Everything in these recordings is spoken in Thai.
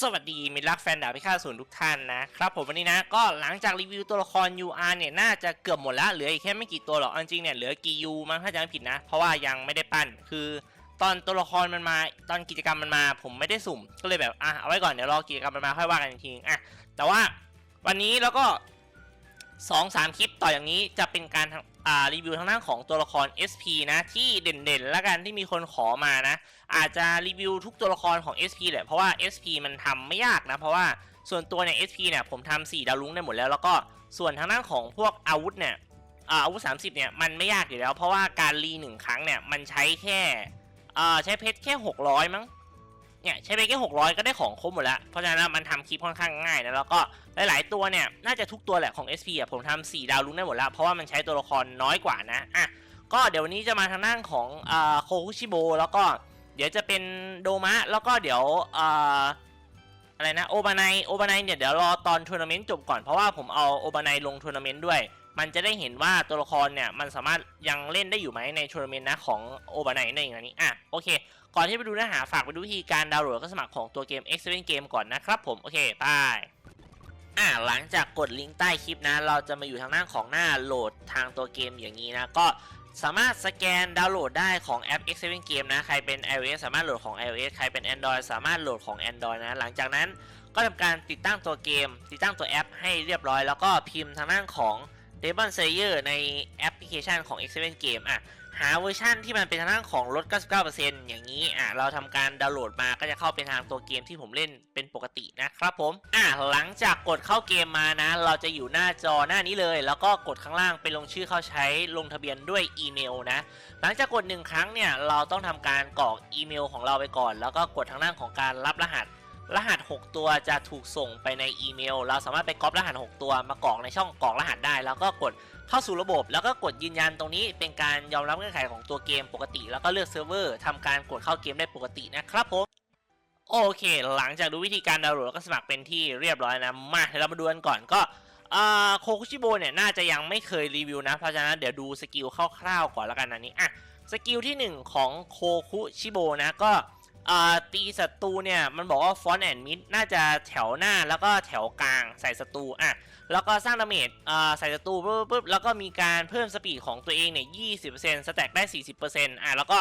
สวัสดีมิตรรักแฟนดาบพิฆาตศูนย์ทุกท่านนะครับผมวันนี้นะก็หลังจากรีวิวตัวละคร UR เนี่ยน่าจะเกือบหมดแล้วเหลืออีกแค่ไม่กี่ตัวหรอกจริงเนี่ยเหลือกี่ยูมั้งถ้าจำไม่ผิดนะ เพราะว่ายังไม่ได้ปั้นคือ ตอนตัวละครมันมาตอนกิจกรรมมันมา ผมไม่ได้สุ่มก็เลยแบบอะเอาไว้ก่อนเดี๋ยวรอกิจกรรมมันมาค่อยว่ากันจริงอะแต่ว่าวันนี้แล้วก็ สองสามคลิปต่ออย่างนี้จะเป็นการรีวิวทางด้านของตัวละคร SP นะ ที่เด่นๆ แล้วกันที่มีคนขอมานะ อาจจะรีวิวทุกตัวละครของ SP แหละเพราะว่า SP มันทำไม่ยากนะ เพราะว่าส่วนตัวเนี่ย SP เนี่ยผมทำ4ดาวลุ้งได้หมดแล้ว แล้วก็ส่วนทางด้านของพวกอาวุธเนี่ยอาวุธ 30 เนี่ยมันไม่ยากอยู่แล้ว เพราะว่าการรีหนึ่งครั้งเนี่ยมันใช้แค่ใช้เพชรแค่ 600 มั้ง เนี่ยใช้ไปแค่600ก็ได้ของครบหมดแล้ว เพราะฉะนั้นมันทำคลิปค่อนข้างง่ายนะแล้วก็หลาย ๆ ตัวเนี่ยน่าจะทุกตัวแหละของ SP อะผมทำ4ดาวลุ้งได้หมดแล้ว เพราะว่ามันใช้ตัวละครน้อยกว่านะอะก็เดี๋ยววันนี้จะมาทางด้านของอ่าโคคุชิโบแล้วก็เดี๋ยวจะเป็นโดมะแล้วก็เดี๋ยวอ่ออะไรนะโอบานายโอบานายเนี่ยเดี๋ยวรอตอนทัวร์นาเมนต์จบก่อนเพราะว่าผมเอาโอบานายลงทัวร์นาเมนต์ด้วย มันจะได้เห็นว่าตัวละครเนี่ยมันสามารถยังเล่นได้อยู่ไหมในทัวร์นาเมนต์นะของโอบานายนั่นเองอันนี้อะโอเค ก่อนที่ไปดูเนื้อหาฝากไปดูวิธีการดาวน์โหลดและก็สมัครของตัวเกม X Seven Game ก่อนนะครับผมโอเคไปอะหลังจากกดลิงก์ใต้คลิปนะ เราจะมาอยู่ทางหน้าของหน้าโหลดทางตัวเกมอย่างนี้นะ ก็สามารถสแกนดาวน์โหลดได้ของแอป X7 Game นะ ใครเป็น iOS สามารถโหลดของ iOS ใครเป็น Android สามารถโหลดของ Android นะ หลังจากนั้นก็ทำการติดตั้งตัวเกม ติดตั้งตัวแอปให้เรียบร้อย แล้วก็พิมพ์ทางด้านของ Demon Slayer ในแอปพลิเคชันของ X7 Game อะ หาเวอร์ชันที่มันเป็นทางด้านของลด 99%อย่างนี้อะเราทำการดาวน์โหลดมาก็จะเข้าเป็นทางตัวเกมที่ผมเล่นเป็นปกตินะครับผมอะหลังจากกดเข้าเกมมานะ เราจะอยู่หน้าจอหน้านี้เลย แล้วก็กดข้างล่างไปลงชื่อเข้าใช้ลงทะเบียนด้วยอีเมลนะหลังจากกดหนึ่งครั้งเนี่ยเราต้องทำการกรอกอีเมลของเราไปก่อน แล้วก็กดทางด้านของการรับรหัสรหัส 6 ตัวจะถูกส่งไปในอีเมล เราสามารถไปก๊อปรหัส 6 ตัวมากรอกในช่องกรอกรหัสได้ แล้วก็กด เข้าสู่ระบบแล้วก็กดยืนยันตรงนี้เป็นการยอมรับเงื่อนไขของตัวเกมปกติ แล้วก็เลือกเซิร์ฟเวอร์ทำการกดเข้าเกมได้ปกตินะครับผมโอเค หลังจากดูวิธีการดาวน์โหลดแล้วก็สมัครเป็นที่เรียบร้อยนะมาเดี๋ยวเรามาดูกันก่อนก็โคคุชิโบเนี่ยน่าจะยังไม่เคยรีวิวนะเพราะฉะนั้นเดี๋ยวดูสกิลคร่าวๆก่อนแล้วกันอันนี้อะสกิลที่ 1 ของโคคุชิโบนะก็ตีศัตรูเนี่ยมันบอกว่าฟอนแอนมิดน่าจะแถวหน้าแล้วก็แถวกลางใส่ศัตรูอะ แล้วก็สร้างดาเมจใส่ศัตรูปุ๊บปุ๊บแล้วก็มีการเพิ่มสปีดของตัวเองเนี่ยยี่สิบเปอร์เซ็นต์สแต็กได้สี่สิบเปอร์เซ็นต์อะแล้วก็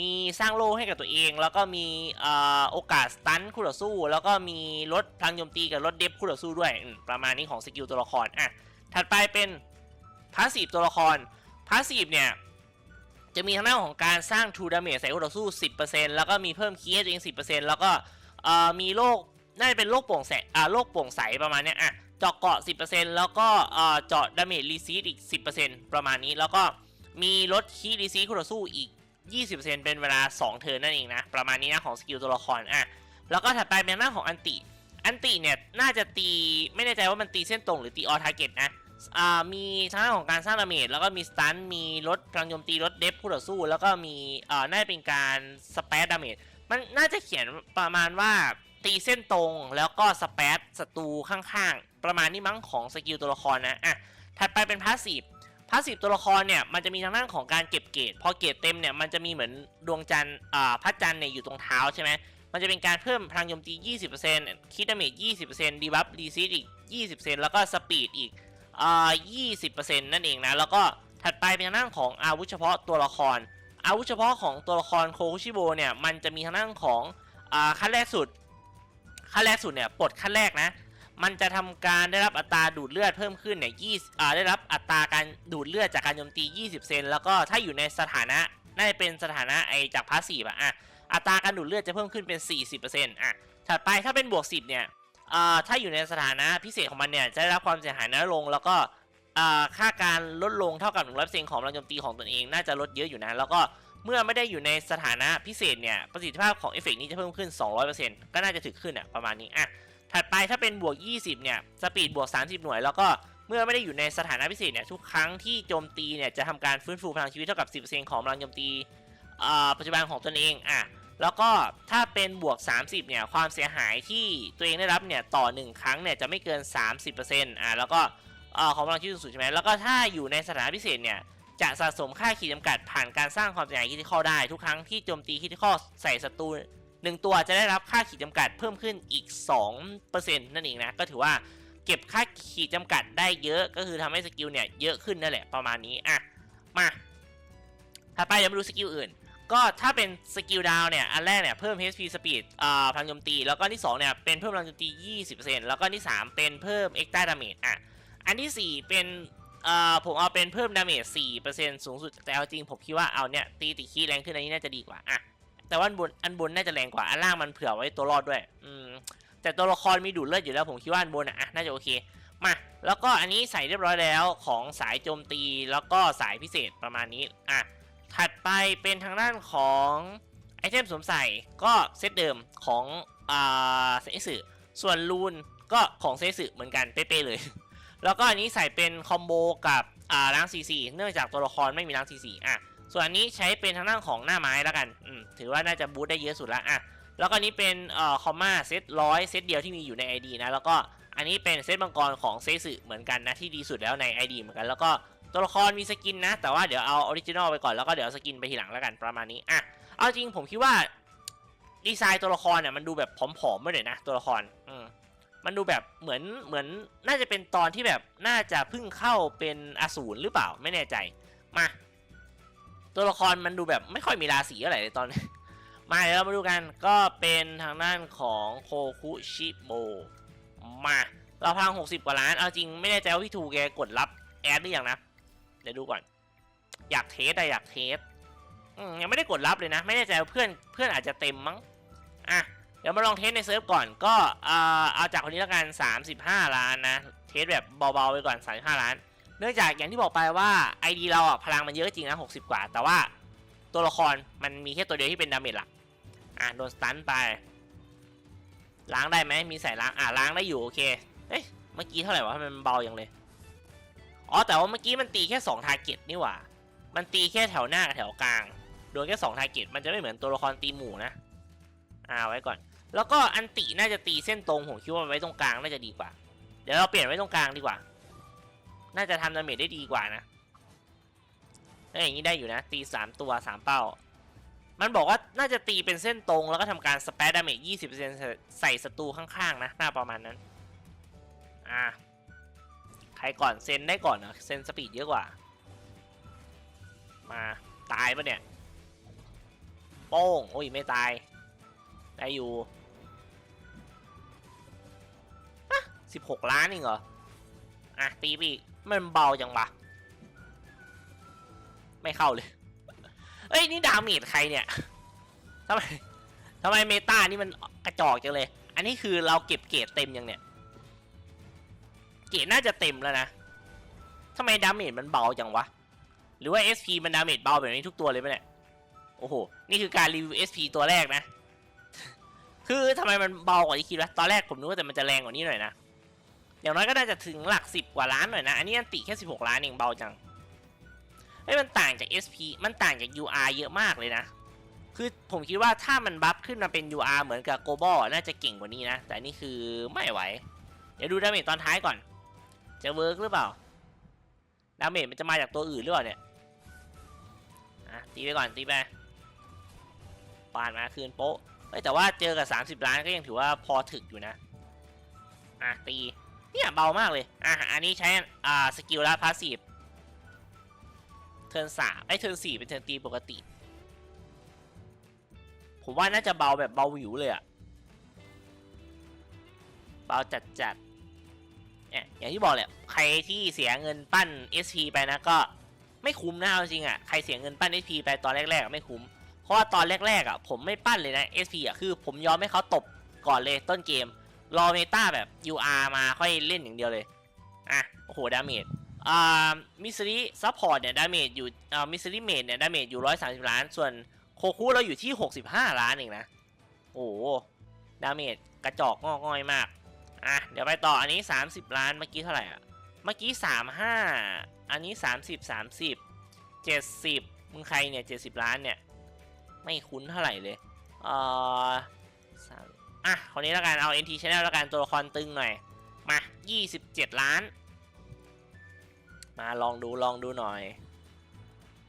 มีสร้างโล่ให้กับตัวเอง แล้วก็มีอโอกาสสตันคู่ต่อสู้ แล้วก็มีลดพลังโจมตีกับลดเดฟคู่ต่อสู้ด้วย ประมาณนี้ของสกิลตัวละครอะถัดไปเป็นพาสซีฟตัวละครพาสซีฟเนี่ยจะมีทางด้านของการสร้าง True Damage ใส่คู่ต่อสู้ 10%แล้วก็มีเพิ่มคีย์ให้ตัวเอง 10%แล้วก็มีโรคน่าจะเป็นโรคโปร่งแสอ่าโรคโปร่งใสประมาณเนี้ยอะ เจาะเกาะ 10%แล้วก็เอ่อเจาะ Damage Receipt อีก 10%ประมาณนี้แล้วก็มีลดคีย์ Receipt คู่ต่อสู้อีก 20%เป็นเวลา 2 เทิร์นนั่นเองนะ ประมาณนี้นะของสกิลตัวละครอะแล้วก็ถัดไปเป็นหน้าของอันติ อันติเนี่ย น่าจะตีไม่แน่ใจว่ามันตีเส้นตรงหรือตีออทาร์เก็ตนะอ่ามีทางด้านของการสร้างดาเมจแล้วก็มีสตันมีลดพลังโจมตีลดเดฟคู่ต่อสู้ แล้วก็มีอ่าน่าจะเป็นการสเปซดาเมจมันน่าจะเขียนประมาณว่าตีเส้นตรงแล้วก็สเปซศัตรูข้างๆ ประมาณนี้มั้งของสกิลตัวละครนะอะถัดไปเป็นพาสซีฟพาสซีฟตัวละครเนี่ยมันจะมีทางด้านของการเก็บเกรดพอเกรดเต็มเนี่ยมันจะมีเหมือนดวงจันทร์อ่าพระจันทร์เนี่ยอยู่ตรงเท้าใช่ไหมมันจะเป็นการเพิ่มพลังโจมตี 20%คิดดาเมจ20%ดีบัฟรีซีดอีก 20%แล้วก็สปีดอีกอ่า20%นั่นเองนะ แล้วก็ถัดไปเป็นทางด้านของอาวุธเฉพาะตัวละคร อาวุธเฉพาะของตัวละครโคคุชิโบเนี่ยมันจะมีทางด้านของอ่าขั้นแรกสุดขั้นแรกสุดเนี่ยปลดขั้นแรกนะ มันจะทำการได้รับอัตราดูดเลือดเพิ่มขึ้นเนี่ย20อ่าได้รับอัตราการดูดเลือดจากการโจมตี 20 เซนแล้วก็ถ้าอยู่ในสถานะน่าจะเป็นสถานะไอจากพาสซีฟอะอะอัตราการดูดเลือดจะเพิ่มขึ้นเป็น 40%อะถัดไปถ้าเป็นบวก 10 เนี่ยอ่าถ้าอยู่ในสถานะพิเศษของมันเนี่ยจะได้รับความเสียหายน้อยลงแล้วก็อ่าค่าการลดลงเท่ากับ100%ของกำลังโจมตีของตนเองน่าจะลดเยอะอยู่นะ แล้วก็เมื่อไม่ได้อยู่ในสถานะพิเศษเนี่ยประสิทธิภาพของเอฟเฟกต์นี้จะเพิ่มขึ้น 200%ก็น่าจะถึงขึ้นอะประมาณนี้อะ ถัดไปถ้าเป็นบวก 20 เนี่ย สปีดบวก 30 หน่วย แล้วก็เมื่อไม่ได้อยู่ในสถานะพิเศษเนี่ย ทุกครั้งที่โจมตีเนี่ย จะทำการฟื้นฟูพลังชีวิตเท่ากับ 10%ของพลังโจมตีปัจจุบันของตนเอง อะ แล้วก็ถ้าเป็นบวก 30 เนี่ย ความเสียหายที่ตัวเองได้รับเนี่ย ต่อ 1 ครั้งเนี่ย จะไม่เกิน 30%อ่าแล้วก็ของพลังชีวิตสูงสุดใช่ไหมแล้วก็ถ้าอยู่ในสถานะพิเศษเนี่ย จะสะสมค่าขีดจำกัดผ่านการสร้างความเสียหายคิดที่ข้อได้ ทุกครั้งที่โจมตีคิดที่ข้อใส่ศัตรู 1 ตัวจะได้รับค่าขีดจำกัดเพิ่มขึ้นอีก 2%นั่นเองนะ ก็ถือว่าเก็บค่าขีดจำกัดได้เยอะก็คือทำให้สกิลเนี่ยเยอะขึ้นนั่นแหละประมาณนี้อะมาถัดไปเดี๋ยวมาดูสกิลอื่น ก็ถ้าเป็นสกิลดาวเนี่ยอันแรกเนี่ยเพิ่ม HP Speed อ่าพลังโจมตี แล้วก็นที่2เนี่ยเป็นเพิ่มพลังโจมตี 20%แล้วก็นที่ 3 เป็นเพิ่ม Extra Damage อะอันที่ 4 เป็นเอ่อผมเอาเป็นเพิ่มดาเมจ4%สูงสุดแต่เอาจริงผมคิดว่าเอาเนี่ยตีติคีแรงขึ้นอันนี้น่าจะดีกว่าอะ แต่ว่าอันบนอันบนน่าจะแรงกว่าอันล่างมันเผื่อไว้ตัวรอดด้วย อืมแต่ตัวละครมีดูดเลือดอยู่แล้วผมคิดว่าอันบนอะน่าจะโอเคมาแล้วก็อันนี้ใส่เรียบร้อยแล้วของสายโจมตีแล้วก็สายพิเศษประมาณนี้อะถัดไปเป็นทางด้านของไอเทมสวมใส่ก็เซตเดิมของอ่าเซสึส่วนรูนก็ของเซสึเหมือนกันเป๊ะๆเลย แล้วก็อันนี้ใส่เป็นคอมโบกับอ่าล้างซีซีเนื่องจากตัวละครไม่มีล้างซีซีอะ ส่วนอันนี้ใช้เป็นทางด้านของหน้าไม้แล้วกันอืมถือว่าน่าจะบูทได้เยอะสุดละอะแล้วก็นี้เป็นเอ่อคอมมาเซตร้อยเซตเดียวที่มีอยู่ใน ID นะแล้วก็อันนี้เป็นเซตมังกรของเซสึเหมือนกันนะที่ดีสุดแล้วใน ID เหมือนกัน แล้วก็ตัวละครมีสกินนะ แต่ว่าเดี๋ยวเอาออริจินอลไปก่อนแล้วก็เดี๋ยวสกินไปทีหลังแล้วกันประมาณนี้อะเอาจริงผมคิดว่าดีไซน์ตัวละครเนี่ยมันดูแบบผอมๆไม่เลยนะตัวละครอืมมันดูแบบเหมือนเหมือนน่าจะเป็นตอนที่แบบน่าจะเพิ่งเข้าเป็นอสูรหรือเปล่าไม่แน่ใจมา ตัวละครมันดูแบบไม่ค่อยมีราศีอะไรเลยตอนนี้ มาเดี๋ยวเรามาดูกันก็เป็นทางด้านของโคคุชิโบมาเราพัง 60 กว่าล้าน เอาจริงไม่แน่ใจว่าพี่ทูแกกดรับแอดหรือยังนะ เดี๋ยวดูก่อน อยากเทสอะอยากเทสยังไม่ได้กดรับเลยนะ ไม่แน่ใจว่าเพื่อนเพื่อนอาจจะเต็มมั้งอะเดี๋ยวมาลองเทสในเซิร์ฟก่อนก็เออเอาจากคนนี้แล้วกัน 35 ล้านนะ เทสแบบเบาๆไปก่อน 35 ล้าน เนื่องจากอย่างที่บอกไปว่า ID เราอะพลังมันเยอะจริงนะ60 กว่า แต่ว่าตัวละครมันมีแค่ตัวเดียวที่เป็นดาเมจหลัก อะโดนสตันไปล้างได้ไหมมีใส่ล้าง อะล้างได้อยู่โอเค เอ๊ะเมื่อกี้เท่าไหร่วะทำไมมันเบาอย่างเลย อ๋อแต่ว่าเมื่อกี้มันตีแค่2ทาร์เก็ตนี่หว่า มันตีแค่แถวหน้ากับแถวกลาง โดนแค่2ทาร์เก็ตมันจะไม่เหมือนตัวละครตีหมู่นะ อ่าไว้ก่อน แล้วก็อันติน่าจะตีเส้นตรงผมคิดว่าไว้ตรงกลางน่าจะดีกว่า เดี๋ยวเราเปลี่ยนไว้ตรงกลางดีกว่า น่าจะทำดาเมจได้ดีกว่านะแล้วอย่างนี้ได้อยู่นะ ตีสามตัวสามเป้า มันบอกว่าน่าจะตีเป็นเส้นตรงแล้วก็ทำการสเปซดาเมจยี่สิบเปอร์เซ็นต์ใส่ศัตรูข้างๆนะหน้าประมาณนั้น อ่าใครก่อนเซนได้ก่อนเหรอเซนสปีดเยอะกว่า มาตายปะเนี่ย โป้ง โอ้ย ไม่ตาย ได้อยู่สิบหกล้านเองเหรอ อะ ตีไปอีก มันเบาจังวะไม่เข้าเลย เอ้ยนี่ดาเมจใครเนี่ยทำไมทำไมเมตานี่มันกระจอกจังเลย อันนี้คือเราเก็บเกรดเต็มยังเนี่ย เกรดน่าจะเต็มแล้วนะทำไมดาเมจมันเบาจังวะ หรือว่า SP มันดาเมจเบาแบบนี้ทุกตัวเลยไหมเนี่ย โอ้โห นี่คือการรีวิว SP ตัวแรกนะ คือทำไมมันเบากว่าที่คิดวะ ตอนแรกผมนึกว่าแต่มันจะแรงกว่านี้หน่อยนะ อย่างน้อยก็น่าจะถึงหลักสิบกว่าล้านหน่อยนะ อันนี้อันติแค่ 16 ล้านเองเบาจังเฮ้ยมันต่างจาก SP มันต่างจาก UR เยอะมากเลยนะ คือผมคิดว่าถ้ามันบัฟขึ้นมาเป็น UR เหมือนกับ Global น่าจะเก่งกว่านี้นะ แต่นี่คือไม่ไหว เดี๋ยวดูดาเมจตอนท้ายก่อน จะเวิร์กหรือเปล่า ดาเมจมันจะมาจากตัวอื่นหรือเปล่าเนี่ยอะตีไปก่อนตีไปปานมาคืนโป๊ะเฮ้ยแต่ว่าเจอกับ 30 ล้านก็ยังถือว่าพอถึกอยู่นะ อะตี เนี่ยเบามากเลย อะ อันนี้ใช้อ่าสกิลและพาสซีฟเทิร์นสามไอเทิร์นสี่เป็นเทิร์นตีปกติ ผมว่าน่าจะเบาแบบเบาหวิวเลยอะเบาจัดจัดเนี่ยอย่างที่บอกแหละใครที่เสียเงินปั้น SP ไปนะก็ไม่คุ้มนะเอาจริงอะใครเสียเงินปั้น SP ไปตอนแรกๆไม่คุ้ม เพราะว่าตอนแรกๆอะผมไม่ปั้นเลยนะ SP อะคือผมยอมให้เขาตบก่อนเลยต้นเกม รอเมตาแบบ UR มาค่อยเล่นอย่างเดียวเลย อะ โอ้โห ดาเมจอ่ามิสซิซัพพอร์ตเนี่ยดาเมจอยู่อ่ามิสซิเมดเนี่ยดาเมจอยู่130ล้าน ส่วนโคคุเราอยู่ที่65ล้านเองนะ โอ้โหดาเมจกระจอกงอกง่อยมาก อะ เดี๋ยวไปต่ออันนี้30ล้านเมื่อกี้เท่าไหร่อะ เมื่อกี้35อันนี้30 30 70มึงใครเนี่ย70ล้านเนี่ย ไม่คุ้นเท่าไหร่เลย เอ่อสาม อะคนนี้แล้วกันเอา NT Channel แล้วกันตัวละครตึงหน่อย มา 27 ล้าน มาลองดูลองดูหน่อย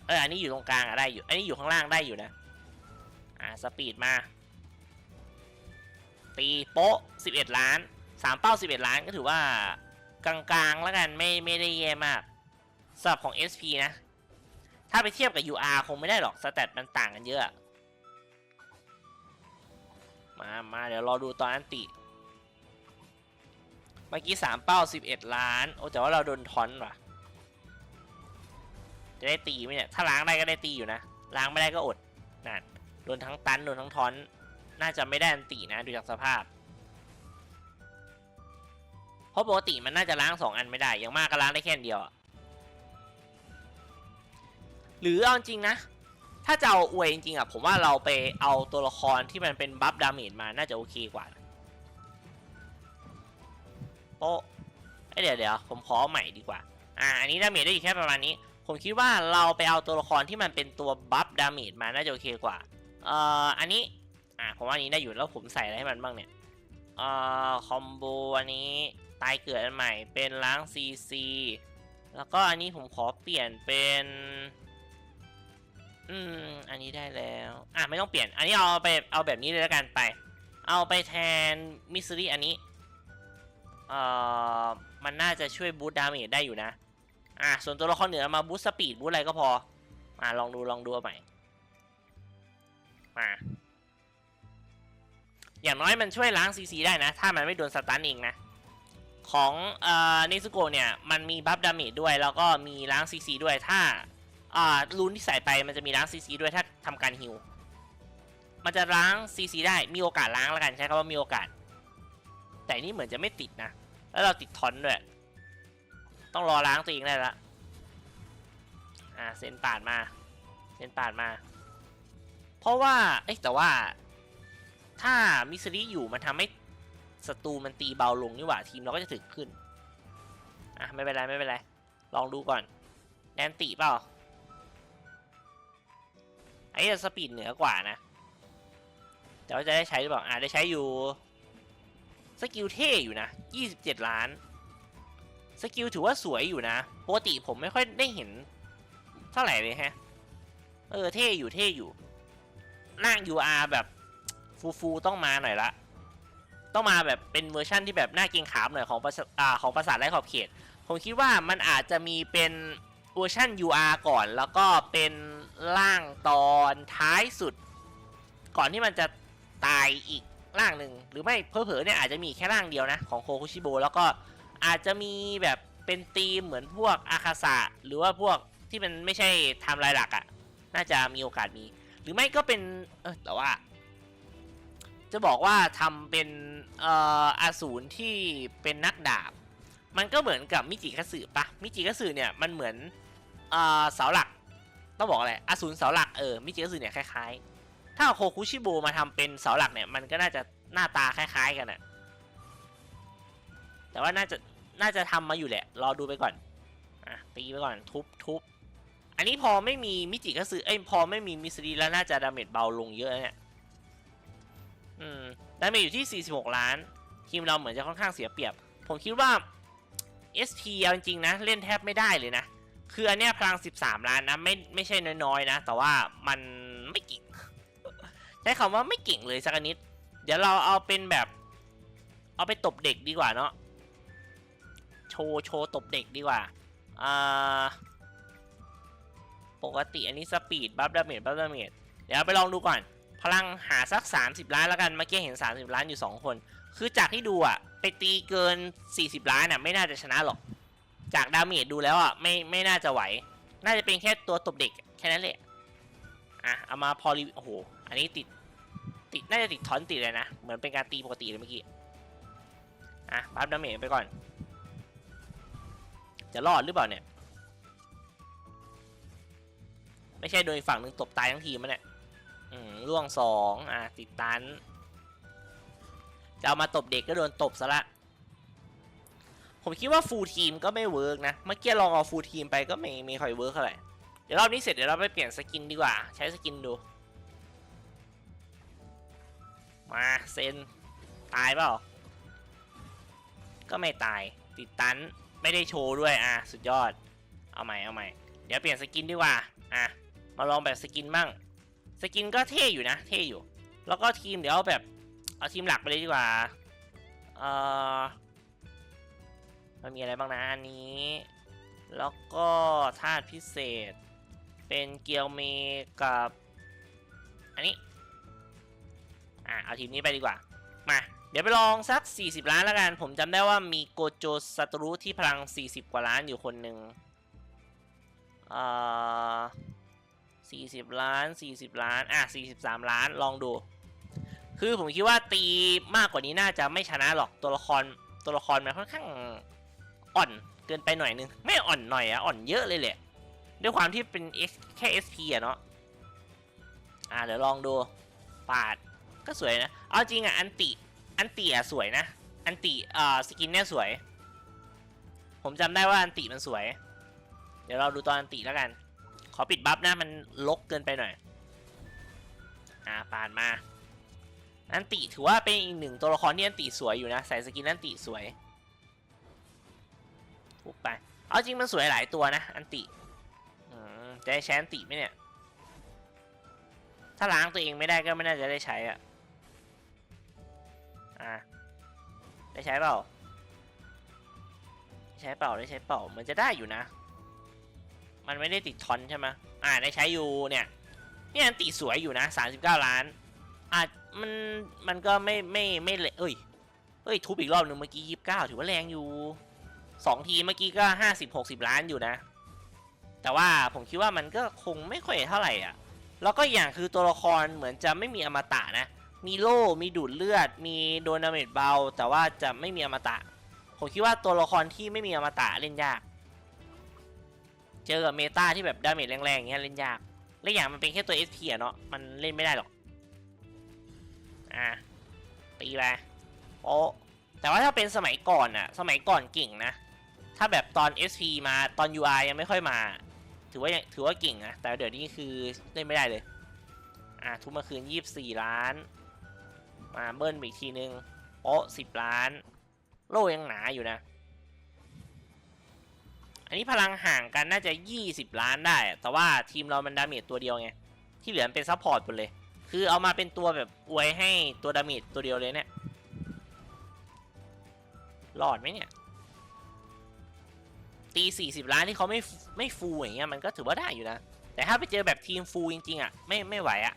เอออันนี้อยู่ตรงกลางอะได้อยู่ อันนี้อยู่ข้างล่างได้อยู่นะ อะสปีดมา ตีโป๊ะ 11 ล้าน 3 เป้า 11 ล้านก็ถือว่ากลางๆแล้วกันไม่ไม่ได้แย่มากสำหรับของ SP นะ ถ้าไปเทียบกับ UR คงไม่ได้หรอกสแตทมันต่างกันเยอะ มามาเดี๋ยวรอดูตอนอันติ เมื่อกี้3เป้า11ล้าน โอ้แต่ว่าเราโดนทอนว่ะ จะได้ตีไหมเนี่ย ถ้าล้างได้ก็ได้ตีอยู่นะ ล้างไม่ได้ก็อดนั่นโดนทั้งตันโดนทั้งทอน น่าจะไม่ได้อันตินะดูจากสภาพ เพราะปกติมันน่าจะล้างสองอันไม่ได้ อย่างมากก็ล้างได้แค่เดียว หรือเอาจริงนะ ถ้าจะเอาอวยจริงๆอะผมว่าเราไปเอาตัวละครที่มันเป็นบัฟดาเมจมาน่าจะโอเคกว่าโป๊ะเอ้ยเดี๋ยวเดี๋ยวผมขอใหม่ดีกว่า อ่าอันนี้ดาเมจได้อยู่แค่ประมาณนี้ ผมคิดว่าเราไปเอาตัวละครที่มันเป็นตัวบัฟดาเมจมาน่าจะโอเคกว่า เอ่ออันนี้อ่าผมว่าอันนี้ได้อยู่แล้วผมใส่อะไรให้มันบ้างเนี่ยเอ่อคอมโบอันนี้ตายเกิดอันใหม่เป็นล้างซีซีแล้วก็อันนี้ผมขอเปลี่ยนเป็น อืม อันนี้ได้แล้ว อะไม่ต้องเปลี่ยน อันนี้เอาไปเอาแบบนี้เลยแล้วกันไป เอาไปแทนมิสซิลี่อันนี้ เอ่อ มันน่าจะช่วยบูตดาเมจได้อยู่นะ อะส่วนตัวละครเหนือมาบูตสปีดบูตอะไรก็พอ อะลองดูลองดูใหม่ มา อย่างน้อยมันช่วยล้างซีซีได้นะ ถ้ามันไม่โดนสตันเองนะ ของเอ่อเนซุโกะเนี่ย มันมีบัฟดาเมจด้วย แล้วก็มีล้างซีซีด้วย ถ้า อ่ารูนที่ใส่ไปมันจะมีล้างซีซีด้วยถ้าทำการฮิวมันจะล้างซีซีได้มีโอกาสล้างแล้วกันใช้คำว่ามีโอกาส แต่นี่เหมือนจะไม่ติดนะ แล้วเราติดทอนด้วย ต้องรอล้างตัวเองได้ละอ่าเซนปาดมาเซนปาดมา เพราะว่าเอ้ยแต่ว่า ถ้ามิสซิลี่อยู่มันทำให้ศัตรูมันตีเบาลงนี่หว่าทีมเราก็จะถึกขึ้นอะไม่เป็นไรไม่เป็นไรลองดูก่อนแดนติเปล่า ไอ้จะสปีดเหนือกว่านะ แต่ว่าจะได้ใช้หรือเปล่าอ่าได้ใช้อยู่ สกิลเท่อยู่นะ 27 ล้าน สกิลถือว่าสวยอยู่นะปกติผมไม่ค่อยได้เห็นเท่าไหร่เลยฮะ เออเท่อยู่เท่อยู่นั่ง UR แบบฟูฟูๆต้องมาหน่อยละ ต้องมาแบบเป็นเวอร์ชั่นที่แบบน่าเกรงขามหน่อยของประสอ่าของประสาทไร้ขอบเขต ผมคิดว่ามันอาจจะมีเป็นเวอร์ชัน UR ก่อนแล้วก็เป็น ร่างตอนท้ายสุด ก่อนที่มันจะตายอีกร่างหนึ่งหรือไม่เพอเพอเนี่ยอาจจะมีแค่ร่างเดียวนะ ของโคคุชิโบแล้วก็อาจจะมีแบบเป็นธีมเหมือนพวกอาคาสะหรือว่าพวกที่มันไม่ใช่ไทำลายหลักอะ่ะ น่าจะมีโอกาสมี หรือไม่ก็เป็นเออแต่ว่า จะบอกว่าทำเป็นเอ่ออาสูรที่เป็นนักดาบ มันก็เหมือนกับมิจิคัตสึปะมิจิคัตสึเนี่ยมันเหมือนเอ่อเสาหลัก ต้องบอกอะไรอสูรเสาหลักเออมิจิคัตสึเนี่ยคล้ายๆ ถ้าโคคุชิโบมาทำเป็นเสาหลักเนี่ยมันก็น่าจะหน้าตาคล้ายๆกันอะแต่ว่าน่าจะน่าจะทำมาอยู่แหละ รอดูไปก่อนอะตีไปก่อนทุบทุบอันนี้พอไม่มีมิจิคัตสึเอ้ยพอไม่มีมิสรีแล้วน่าจะดาเมจเบาลงเยอะเนี่ยอืมได้มาอยู่ที่ 46 ล้าน ทีมเราเหมือนจะค่อนข้างเสียเปรียบ ผมคิดว่า SP เอาจริงๆนะ เล่นแทบไม่ได้เลยนะ คืออันเนี้ยพลัง 13 ล้านนะไม่ไม่ใช่น้อยๆนะ แต่ว่ามันไม่เก่งใช้คำว่าไม่เก่งเลยสักนิด เดี๋ยวเราเอาเป็นแบบ เอาไปตบเด็กดีกว่าเนาะโชว์โชว์ตบเด็กดีกว่าอ่าปกติอันนี้สปีดบัฟดาเมจบัฟดาเมจเดี๋ยวไปลองดูก่อน พลังหาสัก 30 ล้านแล้วกันเมื่อกี้เห็น 30 ล้านอยู่ 2 คน คือจากที่ดูอะ ไปตีเกิน 40 ล้านอะไม่น่าจะชนะหรอก จากดาเมจดูแล้วอะไม่ไม่น่าจะไหว น่าจะเป็นแค่ตัวตบเด็กแค่นั้นแหละอะเอามาพอรีโอ้โหอันนี้ติดติดน่าจะติดทอนติดเลยนะเหมือนเป็นการตีปกติเลยเมื่อกี้อะบัฟดาเมจไปก่อน จะรอดหรือเปล่าเนี่ย ไม่ใช่โดยฝั่งหนึ่งตบตายทั้งทีมันเนี่ยอืมล่วงสองอะติดตันจะเอามาตบเด็กก็โดนตบซะละ ผมคิดว่าฟูลทีมก็ไม่เวิร์กนะ เมื่อกี้ลองเอาฟูลทีมไปก็ไม่ไม่ค่อยเวิร์กเท่าไหร่ เดี๋ยวรอบนี้เสร็จเดี๋ยวเราไปเปลี่ยนสกินดีกว่า ใช้สกินดู มาเซนตายเปล่า ก็ไม่ตาย ติดตันไม่ได้โชว์ด้วยอะสุดยอด เอาใหม่เอาใหม่ เดี๋ยวเปลี่ยนสกินดีกว่า อะ มาลองแบบสกินบ้าง สกินก็เท่อยู่นะ เท่อยู่ แล้วก็ทีมเดี๋ยวเอาแบบ เอาทีมหลักไปเลยดีกว่า เอ่อ มันมีอะไรบ้างนะอันนี้ แล้วก็ธาตุพิเศษ เป็นเกียวเมกับ อันนี้ อะเอาทีมนี้ไปดีกว่า มาเดี๋ยวไปลองสัก 40 ล้านแล้วกัน ผมจำได้ว่ามีโกโจซัตรุที่พลัง 40 กว่าล้านอยู่คนหนึ่งเอ่อ40 ล้าน 40 ล้าน อะ 43 ล้าน ลองดู คือผมคิดว่าตีมากกว่านี้น่าจะไม่ชนะหรอก ตัวละคร ตัวละครมันค่อนข้าง อ่อนเกินไปหน่อยนึง ไม่อ่อนหน่อยอะอ่อนเยอะเลยแหละ ด้วยความที่เป็น S แค่ SP อะเนาะอ่าเดี๋ยวลองดูปาดก็สวยนะ เอาจริงอะอันติอันติอะสวยนะ อันติเอ่อสกินเนี่ยสวย ผมจำได้ว่าอันติมันสวย เดี๋ยวเราดูตอนอันติแล้วกัน ขอปิดบัฟนะมันลกเกินไปหน่อย อ่าปาดมา อันติถือว่าเป็นอีกหนึ่งตัวละครที่อันติสวยอยู่นะใส่สกินอันติสวย ทุบไป เอาจริงมันสวยหลายตัวนะ อันติอืมจะได้ใช้อันติไหมเนี่ย ถ้าล้างตัวเองไม่ได้ก็ไม่น่าจะได้ใช้อะ อ่าได้ใช้เปล่า ใช้เปล่าได้ใช้เปล่า มันจะได้อยู่นะ มันไม่ได้ติดทอนใช่ไหมอ่าได้ใช้อยู่เนี่ยเนี่ยอันติสวยอยู่นะ 39 ล้านอาจมันมันก็ไม่ไม่ไม่เลยเอ้ยเอ้ยทุบอีกรอบหนึ่งเมื่อกี้ยี่สิบเก้าถือว่าแรงอยู่ สองทีเมื่อกี้ก็ห้าสิบหกสิบล้านอยู่นะ แต่ว่าผมคิดว่ามันก็คงไม่ค่อยเท่าไหร่อะ แล้วก็อย่างคือตัวละครเหมือนจะไม่มีอมตะนะ มีโล่ มีดูดเลือด มีโดนดาเมจเบา แต่ว่าจะไม่มีอมตะ ผมคิดว่าตัวละครที่ไม่มีอมตะเล่นยาก เจอกับเมตาที่แบบดาเมจแรงๆอย่างเงี้ยเล่นยาก และอย่างมันเป็นแค่ตัว SP อะเนาะ มันเล่นไม่ได้หรอก อะตีไปโอ้แต่ว่าถ้าเป็นสมัยก่อนอะสมัยก่อนเก่งนะ ถ้าแบบตอน SP มาตอน UI ยังไม่ค่อยมา ถือว่าถือว่าเก่งนะ แต่เดี๋ยวนี้คือเล่นไม่ได้เลย อะ ทุกเมื่อคืน 24 ล้าน มาเบิ้ลอีกทีนึงโอ้10ล้าน โล่ยังหนาอยู่นะ อันนี้พลังห่างกันน่าจะ 20 ล้านได้ แต่ว่าทีมเรามันดาเมจตัวเดียวไง ที่เหลือเป็นซัพพอร์ตหมดเลย คือเอามาเป็นตัวแบบอวยให้ตัวดาเมจตัวเดียวเลยเนี่ย รอดไหมเนี่ย ตี40ล้านที่เขาไม่ไม่ฟูอย่างเงี้ยมันก็ถือว่าได้อยู่นะ แต่ถ้าไปเจอแบบทีมฟูจริง ๆอะไม่ไม่ไหวอะ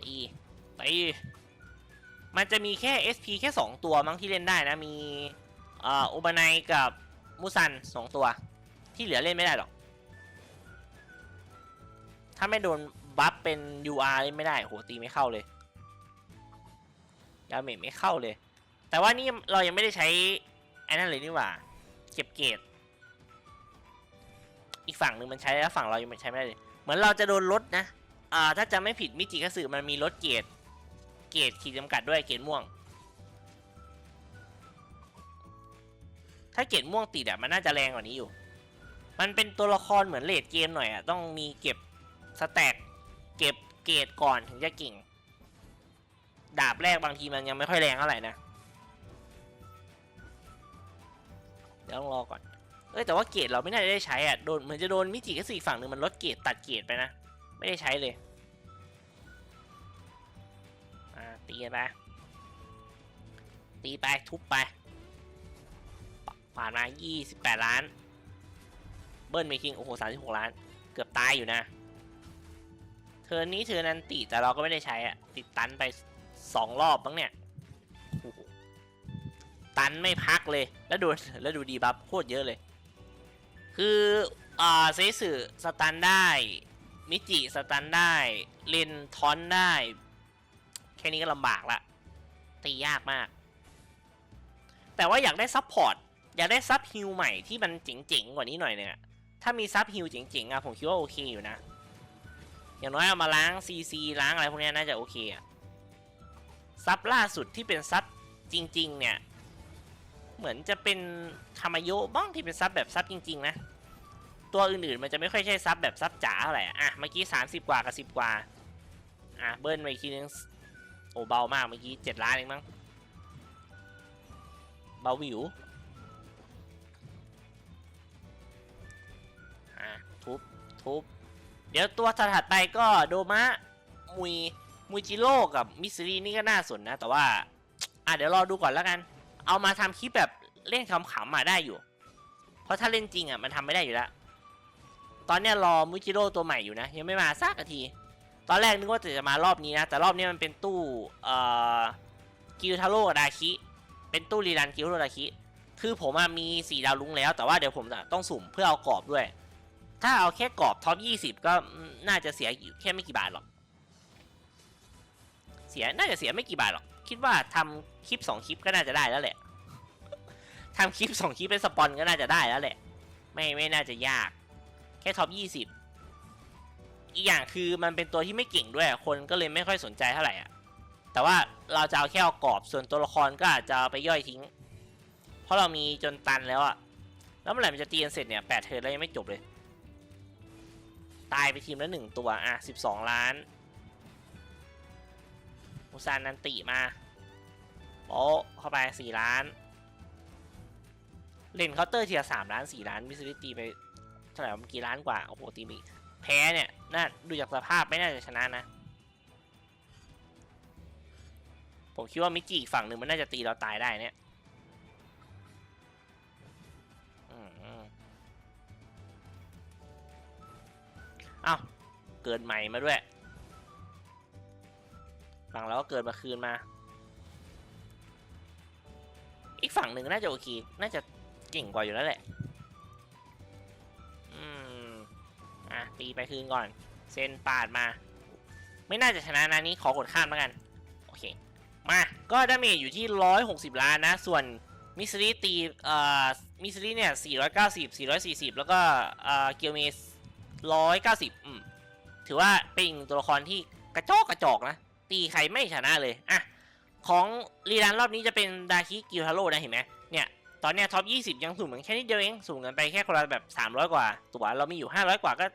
ตีตีมันจะมีแค่ SP แค่ 2 ตัวมั้งที่เล่นได้นะ มีเอ่ออุบานายกับมูซัน 2 ตัว ที่เหลือเล่นไม่ได้หรอก ถ้าไม่โดนบัฟเป็น UR เล่นไม่ได้โหตีไม่เข้าเลยดาเมจไม่เข้าเลย แต่ว่านี่เรายังไม่ได้ใช้ อ้นั่นเลยนี่หว่า เก็บเกรดอีกฝั่งหนึ่งมันใช้แล้วฝั่งเรายังไม่ใช้ไม่ได้เลยเหมือนเราจะโดนลดนะอ่าถ้าจะไม่ผิดมิจิคัสึมันมีลดเกรดเกรดขีดจำกัดด้วยเกรดม่วง ถ้าเกรดม่วงติดอะมันน่าจะแรงกว่านี้อยู่ มันเป็นตัวละครเหมือนเลดเกมหน่อยอะต้องมีเก็บสแต็กเก็บเกรดก่อนถึงจะเก่ง ดาบแรกบางทีมันยังไม่ค่อยแรงเท่าไหร่นะ เดี๋ยวต้องรอก่อน เอ้ยแต่ว่าเกรดเราไม่น่าจะได้ใช้อะโดนเหมือนจะโดนมิจิกสี่ฝั่งหนึ่งมันลดเกรดตัดเกรดไปนะ ไม่ได้ใช้เลยอ่าตีไปตีไปทุบไปผ่านมา 28 ล้าน เบิ้ลเมคิงโอ้โห 36 ล้าน เกือบตายอยู่นะเทอร์นนี้เทอร์นันติแต่เราก็ไม่ได้ใช้อะติดตันไป 2 รอบบ้างเนี่ย นไม่พักเลย แล้วดูแล้วดูดีบัฟโคตรเยอะเลย คืออ่าเซสึสตันได้ มิจิสตันได้เลนทอนได้ แค่นี้ก็ลำบากละ ตียากมาก แต่ว่าอยากได้ซับพอร์ต อยากได้ซับฮิลใหม่ที่มันเจ๋งๆ กว่านี้หน่อยเนี่ยถ้ามีซับฮิลเจ๋งๆอะผมคิดว่าโอเคอยู่นะ อย่างน้อยเอามาล้างซีซีล้างอะไรพวกนี้น่าจะโอเคอะซับล่าสุดที่เป็นซับจริง ๆ เนี่ย เหมือนจะเป็นคามาโยะบ้างที่เป็นซับแบบซับจริง ๆ นะ ตัวอื่นๆมันจะไม่ค่อยใช่ซับแบบซับจ๋าเท่าไหร่อะอะเมื่อกี้ 30 กว่ากับ 10 กว่า อะเบิ้ลไปอีกทีนึงโอ้เบามากเมื่อกี้ 7 ล้านเองมั้งเบาวิวอะทุบทุบเดี๋ยวตัวถัดไปก็โดมะมุยมูจิโร่กับมิสซิลี่นี่ก็น่าสนนะ แต่ว่า อะเดี๋ยวรอดูก่อนแล้วกัน เอามาทำคลิปแบบเล่นขำๆมาได้อยู่ เพราะถ้าเล่นจริงอะมันทำไม่ได้อยู่แล้ว ตอนเนี้ยรอมูจิโร่ตัวใหม่อยู่นะ ยังไม่มาสักนาทีตอนแรกนึกว่าจะมารอบนี้นะ แต่รอบนี้มันเป็นตู้เอ่อกิวทาโร่ดาคิ เป็นตู้รีรันกิวทาโร่ดาคิ คือผมอมีสี่ดาวลุ้งแล้ว แต่ว่าเดี๋ยวผมจะต้องสุ่มเพื่อเอากรอบด้วย ถ้าเอาแค่กรอบท็อป20 ก็น่าจะเสียอยู่แค่ไม่กี่บาทหรอก สียน่าจะเสียไม่กี่บาทหรอก คิดว่าทำคลิป 2 คลิปก็น่าจะได้แล้วแหละทำคลิป 2 คลิปเป็นสปอนก็น่าจะได้แล้วแหละ ไม่ไม่น่าจะยาก แค่ท็อป 20 อีกอย่างคือมันเป็นตัวที่ไม่เก่งด้วย คนก็เลยไม่ค่อยสนใจเท่าไหร่อะ แต่ว่าเราจะเอาแค่เอากรอบ ส่วนตัวละครก็อาจจะเอาไปย่อยทิ้ง เพราะเรามีจนตันแล้วอะ แล้วเมื่อไหร่มันจะตีกันเสร็จเนี่ยแปดเทิร์นแล้วยังไม่จบเลย ตายไปทีมละหนึ่งตัว อะสิบสองล้าน ซานนันติมาโป๊ะเข้าไปสี่ล้าน เล่นเคาน์เตอร์ทีละสามล้านสี่ล้านมิสซิลิตีไปเท่าไหร่เมื่อกี่ล้านกว่าโอ้โหตีมีแพ้เนี่ยน่าดูจากสภาพไม่น่าจะชนะนะ ผมคิดว่ามิจิอีกฝั่งหนึ่งมันน่าจะตีเราตายได้เนี่ยเอ้าเกิดใหม่มาด้วย ฝั่งเราก็เกิดมาคืนมา อีกฝั่งหนึ่งน่าจะโอเค น่าจะเก่งกว่าอยู่แล้วแหละ อืม อะ ตีไปคืนก่อน เซนปาดมา ไม่น่าจะชนะนะนี้ขอกดข้ามแล้วกัน โอเค มา ก็ดาเมจอยู่ที่ 160 ล้านนะ ส่วนมิสซิลี่ตีเอ่อมิสซิลี่เนี่ย 490 440 แล้วก็เอ่อเกียวเมส190 อืม ถือว่าเป็นตัวละครที่กระจอกกระจอกนะ ตีใครไม่ชนะเลยอะของรีรันรอบนี้จะเป็นดาคิกิวทาโร่นะเห็นไหมเนี่ยตอนเนี้ยท็อป 20 ยังสุ่มเหมือนแค่นิดเดียวเองสุ่มกันไปแค่คนละแบบ 300 กว่า ตัวเรามีอยู่ 500 กว่าก็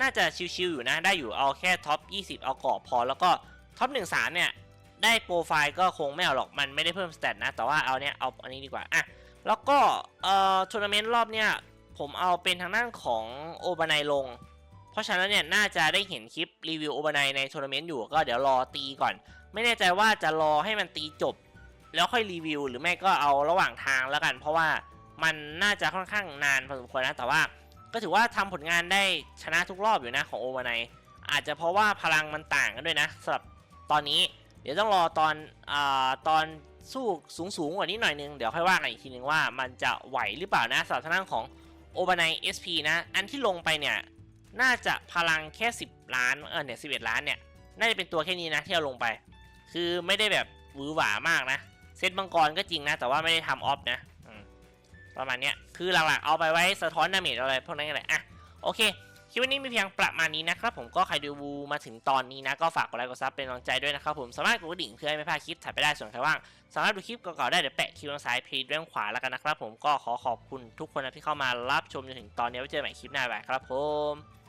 น่าจะชิวๆอยู่นะ ได้อยู่เอาแค่ท็อป 20 เอากรอบพอ แล้วก็ท็อป 13 เนี่ย ได้โปรไฟล์ก็คงไม่เอาหรอกมันไม่ได้เพิ่มสเตตนะ แต่ว่าเอาเนี้ยเอาอันนี้ดีกว่าอะแล้วก็เอ่อทัวร์นาเมนต์รอบเนี้ยผมเอาเป็นทางด้านของโอบานายลง เพราะฉะนั้นเนี่ยน่าจะได้เห็นคลิปรีวิวโอเบนายในทัวร์นาเมนต์อยู่ก็เดี๋ยวรอตีก่อน ไม่แน่ใจว่าจะรอให้มันตีจบ แล้วค่อยรีวิว หรือไม่ก็เอาระหว่างทางแล้วกัน เพราะว่ามันน่าจะค่อนข้างนานพอสมควรนะแต่ว่า ก็ถือว่าทำผลงานได้ชนะทุกรอบอยู่นะของโอเบนายอาจจะเพราะว่าพลังมันต่างกันด้วยนะสำหรับตอนนี้เดี๋ยวต้องรอตอนอาตอนสู้สูงสูงกว่านี้หน่อยนึง เดี๋ยวค่อยว่ากันอีกทีนึงว่ามันจะไหวหรือเปล่านะสำหรับทางของโอบานาย SP นะ อันที่ลงไปเนี่ย น่าจะพลังแค่ 10 ล้านเออเนี่ย11ล้านเนี่ยน่าจะเป็นตัวแค่นี้นะที่เราลงไป คือไม่ได้แบบหวือหวามากนะ เซตมังกรก็จริงนะ แต่ว่าไม่ได้ทำออฟนะประมาณเนี้ยคือหลักๆเอาไปไว้สะท้อนดาเมจอะไรพวกนั้นแหละอะโอเคคลิปวันนี้มีเพียงประมาณนี้นะครับผมก็ใครดูวูมาถึงตอนนี้นะ ก็ฝากกดไลค์กดซับเป็นกำลังใจด้วยนะครับผมสามารถกดกระดิ่งเพื่อให้ไม่พลาดคลิปถัดไปได้ส่วนใครว่างสามารถดูคลิปเก่าๆได้เดี๋ยวแปะคลิปทางซ้ายเพจด้านขวาแล้วกันนะครับผมก็ขอขอบคุณทุกคนนะที่เข้ามารับชมจนถึงตอนนี้ไว้เจอใหม่คลิปหน้าบ๊ายบครับผม